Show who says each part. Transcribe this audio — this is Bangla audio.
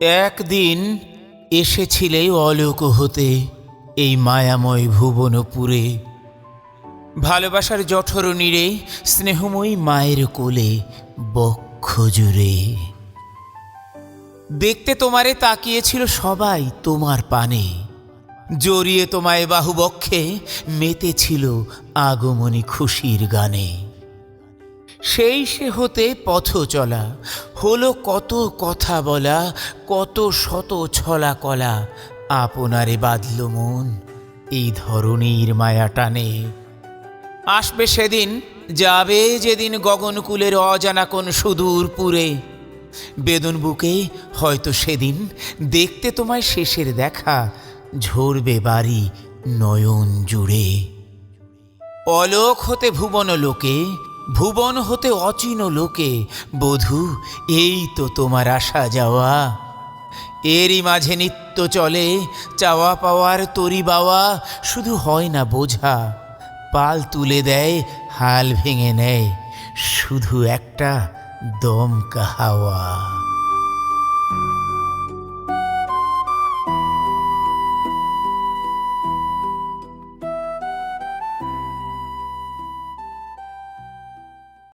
Speaker 1: একদিন এসেছিলে অলোক হতে এই মায়াময় ভুবনপুরে। ভালোবাসার জঠর স্নেহময়ী মায়ের কোলে বক্ষ জুড়ে। দেখতে তোমারে তাকিয়েছিল সবাই তোমার পানে। জড়িয়ে তোমায় বাহুবক্ষে মেতেছিল আগমনী খুশির গানে। সেই সে হতে পথ চলা। হলো কত কথা বলা, কত শত ছলা কলা। আপনারে বাঁধল মন এই ধরনীর মায়া টানে। আসবে সেদিন, যাবে যেদিন গগনকুলের অজানা কোন সুদূর পুরে। বেদন বুকে হয়তো সেদিন দেখতে তোমায় শেষের দেখা, ঝরবে বাড়ি নয়ন জুড়ে। অলোক হতে ভুবন লোকে ভুবন হতে অচিন লোকে, বধু, এই তো তোমার আসা যাওয়া। এরই মাঝে নিত্য চলে, চাওয়া পাওয়ার তরি বাওয়া, শুধু হয় না বোঝা। পাল তুলে দেয়, হাল ভেঙে নেয়, শুধু একটা দমকা হাওয়া।